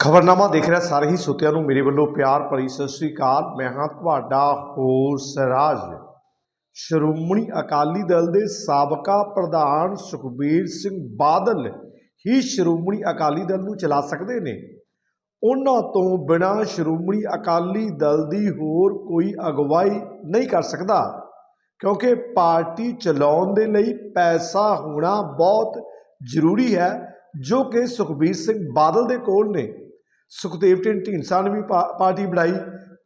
ਖਬਰਨਾਮਾ ਦੇਖ ਰਿਹਾ ਸਾਰੇ ਹੀ ਸੁਤਿਆਂ ਨੂੰ ਮੇਰੇ ਵੱਲੋਂ ਪਿਆਰ ਭਰੀ ਸਤਿ ਸ੍ਰੀ ਅਕਾਲ। ਮੈਂ ਹਾਂ ਤੁਹਾਡਾ ਹੋਸ ਰਾਜ ਸ਼੍ਰੋਮਣੀ ਅਕਾਲੀ ਦਲ ਦੇ ਸਾਬਕਾ ਪ੍ਰਧਾਨ ਸੁਖਬੀਰ ਸਿੰਘ ਬਾਦਲ ਹੀ ਸ਼੍ਰੋਮਣੀ ਅਕਾਲੀ ਦਲ ਨੂੰ ਚਲਾ ਸਕਦੇ ਨੇ। ਉਹਨਾਂ ਤੋਂ ਬਿਨਾਂ ਸ਼੍ਰੋਮਣੀ ਅਕਾਲੀ ਦਲ ਦੀ ਹੋਰ ਕੋਈ ਅਗਵਾਈ ਨਹੀਂ ਕਰ ਸਕਦਾ, ਕਿਉਂਕਿ ਪਾਰਟੀ ਚਲਾਉਣ ਦੇ ਲਈ ਪੈਸਾ ਹੋਣਾ ਬਹੁਤ ਜ਼ਰੂਰੀ ਹੈ, ਜੋ ਕਿ ਸੁਖਬੀਰ ਸਿੰਘ ਬਾਦਲ ਦੇ ਕੋਲ ਨੇ। ਸੁਖਦੇਵ ਢਿੰਡ ਢੀਂਡਸਾ ਨੇ ਵੀ ਪਾ- ਪਾਰਟੀ ਬਣਾਈ,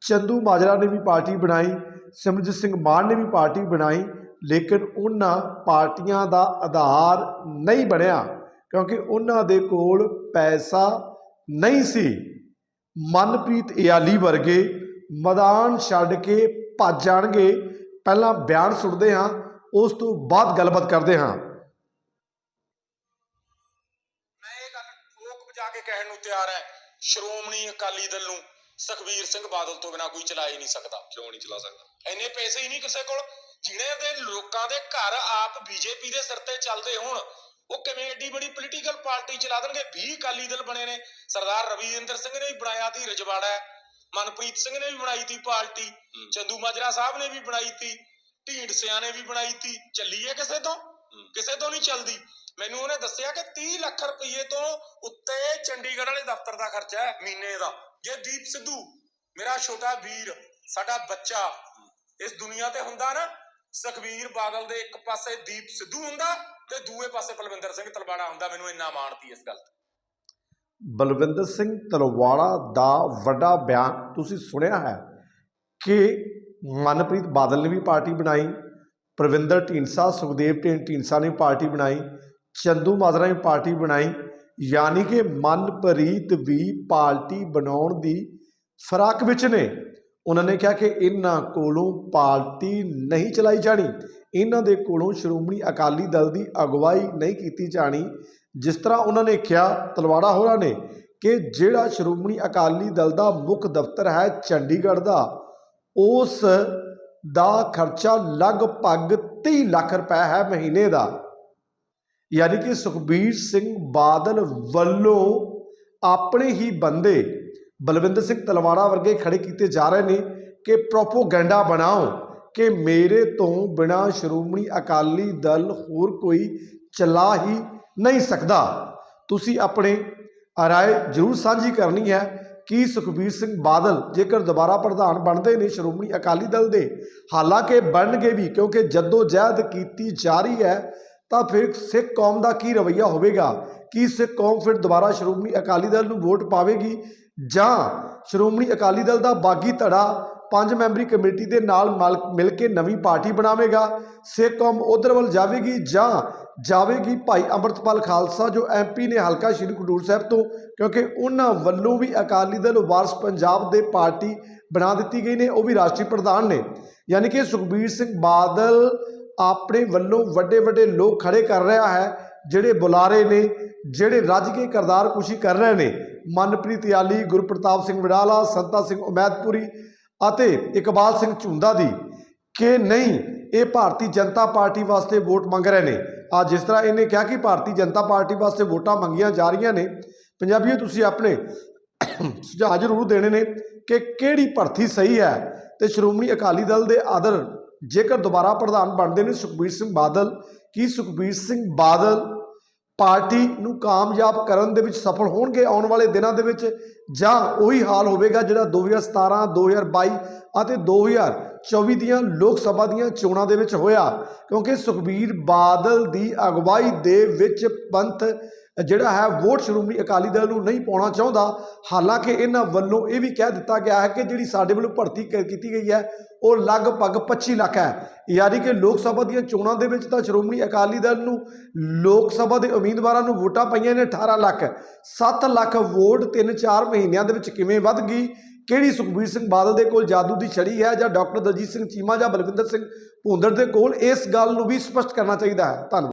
ਚੰਦੂ ਮਾਜਰਾ ਨੇ ਵੀ ਪਾਰਟੀ ਬਣਾਈ ਸਿਮਰਜੀਤ ਸਿੰਘ ਮਾਨ ਨੇ ਵੀ ਪਾਰਟੀ ਬਣਾਈ, ਲੇਕਿਨ ਉਹਨਾਂ ਪਾਰਟੀਆਂ ਦਾ ਆਧਾਰ ਨਹੀਂ ਬਣਿਆ ਕਿਉਂਕਿ ਉਹਨਾਂ ਦੇ ਕੋਲ ਪੈਸਾ ਨਹੀਂ ਸੀ। ਮਨਪ੍ਰੀਤ ਇਆਲੀ ਵਰਗੇ ਮੈਦਾਨ ਛੱਡ ਕੇ ਭੱਜ ਜਾਣਗੇ। ਪਹਿਲਾਂ ਬਿਆਨ ਸੁਣਦੇ ਹਾਂ, ਉਸ ਤੋਂ ਬਾਅਦ ਗੱਲਬਾਤ ਕਰਦੇ ਹਾਂ। ਮੈਂ ਇਹ ਗੱਲ ਠੋਕ ਵਜਾ ਕੇ ਕਹਿਣ ਨੂੰ ਤਿਆਰ ਹੈ। ਸ਼੍ਰੋਮਣੀ ਅਕਾਲੀ ਦਲ ਨੂੰ ਸੁਖਬੀਰ ਸਿੰਘ ਬਾਦਲ ਤੋਂ ਬਿਨਾ ਕੋਈ ਚਲਾ ਹੀ ਨਹੀਂ ਸਕਦਾ। ਕਿਉਂ ਨਹੀਂ ਚਲਾ ਸਕਦਾ? ਇੰਨੇ ਪੈਸੇ ਹੀ ਨਹੀਂ ਕਿਸੇ ਕੋਲ। ਜਿਹਨੇ ਦੇ ਲੋਕਾਂ ਦੇ ਘਰ ਆਪ ਬੀਜੇਪੀ ਦੇ ਸਿਰ ਤੇ ਚੱਲਦੇ ਹੋਣ ਉਹ ਕਿਵੇਂ ਏਡੀ ਬੜੀ ਪੋਲੀਟੀਕਲ ਪਾਰਟੀ ਚਲਾ ਦੇਣਗੇ? 20 ਅਕਾਲੀ ਦਲ ਬਣੇ ਨੇ। ਸਰਦਾਰ ਰਵੀਂਦਰ ਸਿੰਘ ਨੇ ਵੀ ਬਣਾਇਆ ਤੀ ਰਜਵਾੜਾ। ਹੈ। ਮਨਪ੍ਰੀਤ ਸਿੰਘ ਨੇ ਵੀ ਬਣਾਈ ਤੀ ਪਾਰਟੀ। ਹੂੰ। ਚੰਦੂ ਮਾਜਰਾ ਸਾਹਿਬ ਨੇ ਵੀ ਬਣਾਈ ਤੀ ਢੀਂਡਸਿਆਂ ਨੇ ਵੀ ਬਣਾਈ ਤੀ ਚੱਲੀਏ ਕਿਸੇ ਤੋਂ? ਹੂੰ। ਕਿਸੇ ਤੋਂ ਨਹੀਂ ਚੱਲਦੀ। ਮੈਨੂੰ ਉਹਨੇ ਦੱਸਿਆ ਕਿ 30 ਲੱਖ ਰੁਪਏ ਤੋਂ ਉੱਤੇ ਚੰਡੀਗੜ੍ਹ ਵਾਲੇ ਦਫ਼ਤਰ ਦਾ ਖਰਚਾ ਹੈ, ਮਹੀਨੇ ਦਾ। ਜੇ ਦੀਪ ਸਿੱਧੂ, ਮੇਰਾ ਛੋਟਾ ਵੀਰ, ਸਾਡਾ ਬੱਚਾ, ਇਸ ਦੁਨੀਆ ਤੇ ਹੁੰਦਾ ਨਾ, ਸੁਖਵੀਰ ਬਾਦਲ ਦੇ ਇੱਕ ਪਾਸੇ ਦੀਪ ਸਿੱਧੂ ਹੁੰਦਾ ਤੇ ਦੂਏ ਪਾਸੇ ਬਲਵਿੰਦਰ ਸਿੰਘ ਤਲਵਾੜਾ ਹੁੰਦਾ, ਮੈਨੂੰ ਇੰਨਾ ਮਾਣਤੀ ਇਸ ਗੱਲ ਬਲਵਿੰਦਰ ਸਿੰਘ ਤਲਵਾੜਾ ਦਾ ਵੱਡਾ ਬਿਆਨ ਤੁਸੀਂ ਸੁਣਿਆ ਹੈ ਕਿ ਮਨਪ੍ਰੀਤ ਬਾਦਲ ਨੇ ਵੀ ਪਾਰਟੀ ਬਣਾਈ, ਪ੍ਰਵਿੰਦਰ ਢੀਂਡਸਾ, ਸੁਖਦੇਵ ਢੀਂ- ਢੀਂਡਸਾ ਨੇ ਪਾਰਟੀ ਬਣਾਈ ਚੰਦੂ ਮਾਜਰਾ ਨੇ ਪਾਰਟੀ ਬਣਾਈ, ਯਾਨੀ ਕਿ ਮਨਪ੍ਰੀਤ ਵੀ ਪਾਰਟੀ ਬਣਾਉਣ ਦੀ ਫਰਾਕ ਵਿੱਚ ਨੇ। ਉਹਨਾਂ ਨੇ ਕਿਹਾ ਕਿ ਇਹਨਾਂ ਕੋਲੋਂ ਪਾਰਟੀ ਨਹੀਂ ਚਲਾਈ ਜਾਣੀ। ਇਹਨਾਂ ਦੇ ਕੋਲੋਂ ਸ਼੍ਰੋਮਣੀ ਅਕਾਲੀ ਦਲ ਦੀ ਅਗਵਾਈ ਨਹੀਂ ਕੀਤੀ ਜਾਣੀ। ਜਿਸ ਤਰ੍ਹਾਂ ਉਹਨਾਂ ਨੇ ਕਿਹਾ, ਤਲਵਾੜਾ ਹੋਰਾਂ ਨੇ ਕਿ ਜਿਹੜਾ ਸ਼੍ਰੋਮਣੀ ਅਕਾਲੀ ਦਲ ਦਾ ਮੁੱਖ ਦਫ਼ਤਰ ਹੈ ਚੰਡੀਗੜ੍ਹ ਦਾ, ਉਸ ਦਾ ਖਰਚਾ ਲਗਭਗ 30 ਲੱਖ ਰੁਪਏ ਹੈ ਮਹੀਨੇ ਦਾ। ਯਾਨੀ ਕਿ ਸੁਖਬੀਰ ਸਿੰਘ ਬਾਦਲ ਵੱਲੋਂ ਆਪਣੇ ਹੀ ਬੰਦੇ ਬਲਵਿੰਦਰ ਸਿੰਘ ਤਲਵਾੜਾ ਵਰਗੇ ਖੜੇ ਕੀਤੇ ਜਾ ਰਹੇ ਨੇ ਕਿ ਪ੍ਰੋਪੋਗੈਂਡਾ ਬਣਾਓ, ਕਿ ਮੇਰੇ ਤੋਂ ਬਿਨਾ ਸ਼੍ਰੋਮਣੀ ਅਕਾਲੀ ਦਲ ਹੋਰ ਕੋਈ ਚਲਾ ਹੀ ਨਹੀਂ ਸਕਦਾ। ਤੁਸੀਂ ਆਪਣੇ ਰਾਏ ਜ਼ਰੂਰ ਸਾਂਝੀ ਕਰਨੀ ਹੈ ਕਿ ਸੁਖਬੀਰ ਸਿੰਘ ਬਾਦਲ ਜੇਕਰ ਦੁਬਾਰਾ ਪ੍ਰਧਾਨ ਬਣਦੇ ਨੇ ਸ਼੍ਰੋਮਣੀ ਅਕਾਲੀ ਦਲ ਦੇ, ਹਾਲਾਂਕਿ ਬਣਨਗੇ ਵੀ ਕਿਉਂਕਿ ਜਦੋਂ ਜਹਿਦ ਕੀਤੀ ਜਾ ਰਹੀ ਹੈ ਤਾਂ ਫਿਰ ਸਿੱਖ ਕੌਮ ਦਾ ਕੀ ਰਵੱਈਆ ਹੋਵੇਗਾ? ਕੀ ਸਿੱਖ ਕੌਮ ਫਿਰ ਦੁਬਾਰਾ ਸ਼੍ਰੋਮਣੀ ਅਕਾਲੀ ਦਲ ਨੂੰ ਵੋਟ ਪਾਵੇਗੀ? ਜਾਂ ਸ਼੍ਰੋਮਣੀ ਅਕਾਲੀ ਦਲ ਦਾ ਬਾਗੀ ਧੜਾ ਪੰਜ ਮੈਂਬਰੀ ਕਮੇਟੀ ਦੇ ਨਾਲ ਮਲ- ਮਿਲ ਕੇ ਨਵੀਂ ਪਾਰਟੀ ਬਣਾਵੇਗਾ? ਸਿੱਖ ਕੌਮ ਉਧਰ ਵੱਲ ਜਾਵੇਗੀ ਜਾਂ ਜਾਵੇਗੀ ਭਾਈ ਅੰਮ੍ਰਿਤਪਾਲ ਖਾਲਸਾ, ਜੋ ਐਮਪੀ ਨੇ ਹਲਕਾ ਸ਼੍ਰੀ ਖਡੂਰ ਸਾਹਿਬ ਤੋਂ, ਕਿਉਂਕਿ ਉਹਨਾਂ ਵੱਲੋਂ ਵੀ ਅਕਾਲੀ ਦਲ ਵਾਰਸ ਪੰਜਾਬ ਦੇ ਪਾਰਟੀ ਬਣਾ ਦਿੱਤੀ ਗਈ ਨੇ, ਉਹ ਵੀ ਰਾਸ਼ਟਰੀ ਪ੍ਰਧਾਨ ਨੇ। ਯਾਨੀ ਕਿ ਸੁਖਬੀਰ ਸਿੰਘ ਬਾਦਲ ਆਪਣੇ ਵੱਲੋਂ ਵੱਡੇ ਵੱਡੇ ਲੋਕ ਖੜੇ ਕਰ ਰਿਹਾ ਹੈ, ਜਿਹੜੇ ਬੁਲਾਰੇ ਨੇ, ਜਿਹੜੇ ਰੱਜ ਕੇ ਕਰਦਾਰ ਕੁਸ਼ੀ ਕਰ ਰਹੇ ਨੇ। ਮਨਪ੍ਰੀਤ ਯਾਲੀ, ਗੁਰਪ੍ਰਤਾਪ ਸਿੰਘ ਵਡਾਲਾ ਸੰਤਾ ਸਿੰਘ ਉਮੈਦਪੁਰੀ ਅਤੇ ਇਕਬਾਲ ਸਿੰਘ ਝੁੰਦਾ ਦੀ ਕਿ ਨਹੀਂ, ਇਹ ਭਾਰਤੀ ਜਨਤਾ ਪਾਰਟੀ ਵਾਸਤੇ ਵੋਟ ਮੰਗ ਰਹੇ ਨੇ। ਆ ਜਿਸ ਤਰ੍ਹਾਂ ਇਹਨੇ ਕਿਹਾ ਕਿ ਭਾਰਤੀ ਜਨਤਾ ਪਾਰਟੀ ਵਾਸਤੇ ਵੋਟਾਂ ਮੰਗੀਆਂ ਜਾ ਰਹੀਆਂ ਨੇ, ਪੰਜਾਬੀਓ ਤੁਸੀਂ ਆਪਣੇ ਸੁਝਾਅ ਜ਼ਰੂਰ ਦੇਣੇ ਨੇ ਕਿ ਕਿਹੜੀ ਭਰਤੀ ਸਹੀ ਹੈ। ਤੇ ਸ਼੍ਰੋਮਣੀ ਅਕਾਲੀ ਦਲ ਦੇ ਆਦਰ ਜੇਕਰ ਦੁਬਾਰਾ ਪ੍ਰਧਾਨ ਬਣਦੇ ਨੇ ਸੁਖਬੀਰ ਸਿੰਘ ਬਾਦਲ, ਕੀ ਸੁਖਬੀਰ ਸਿੰਘ ਬਾਦਲ ਪਾਰਟੀ ਨੂੰ ਕਾਮਯਾਬ ਕਰਨ ਦੇ ਵਿੱਚ ਸਫਲ ਹੋਣਗੇ ਆਉਣ ਵਾਲੇ ਦਿਨਾਂ ਦੇ ਵਿੱਚ? ਜਾਂ ਉਹੀ ਹਾਲ ਹੋਵੇਗਾ ਜਿਹੜਾ 2017 2022 ਅਤੇ 2024 ਦੀਆਂ ਲੋਕ ਸਭਾ ਦੀਆਂ ਚੋਣਾਂ ਦੇ ਵਿੱਚ ਹੋਇਆ? ਕਿਉਂਕਿ ਸੁਖਬੀਰ ਬਾਦਲ ਦੀ ਅਗਵਾਈ ਦੇ ਵਿੱਚ ਪੰਥ ਜਿਹੜਾ ਹੈ ਵੋਟ ਸ਼੍ਰੋਮਣੀ ਅਕਾਲੀ ਦਲ ਨੂੰ ਨਹੀਂ ਪਾਉਣਾ ਚਾਹੁੰਦਾ। ਹਾਲਾਂਕਿ ਇਹਨਾਂ ਵੱਲੋਂ ਇਹ ਵੀ ਕਹਿ ਦਿੱਤਾ ਗਿਆ ਹੈ ਕਿ ਜਿਹੜੀ ਸਾਡੇ ਵੱਲੋਂ ਭਰਤੀ ਕ- ਕੀਤੀ ਗਈ ਹੈ, ਉਹ ਲਗਭਗ 25 ਲੱਖ ਹੈ। ਯਾਨੀ ਕਿ ਲੋਕ ਸਭਾ ਦੀਆਂ ਚੋਣਾਂ ਦੇ ਵਿੱਚ ਤਾਂ ਸ਼੍ਰੋਮਣੀ ਅਕਾਲੀ ਦਲ ਨੂੰ ਲੋਕ ਸਭਾ ਦੇ ਉਮੀਦਵਾਰਾਂ ਨੂੰ ਵੋਟਾਂ ਪਈਆਂ ਨੇ 18 ਲੱਖ। 7 ਲੱਖ ਵੋਟ 3-4 ਮਹੀਨਿਆਂ ਦੇ ਵਿੱਚ ਕਿਵੇਂ ਵੱਧ ਗਈ? ਕਿਹੜੀ ਸੁਖਬੀਰ ਸਿੰਘ ਬਾਦਲ ਦੇ ਕੋਲ ਜਾਦੂ ਦੀ ਛੜੀ ਹੈ ਜਾਂ ਡਾਕਟਰ ਦਲਜੀਤ ਸਿੰਘ ਚੀਮਾ ਜਾਂ ਬਲਵਿੰਦਰ ਸਿੰਘ ਭੁੰਦੜ ਦੇ ਕੋਲ? ਇਸ ਗੱਲ ਨੂੰ ਵੀ ਸਪਸ਼ਟ ਕਰਨਾ ਚਾਹੀਦਾ ਹੈ। ਧੰਨਵਾਦ।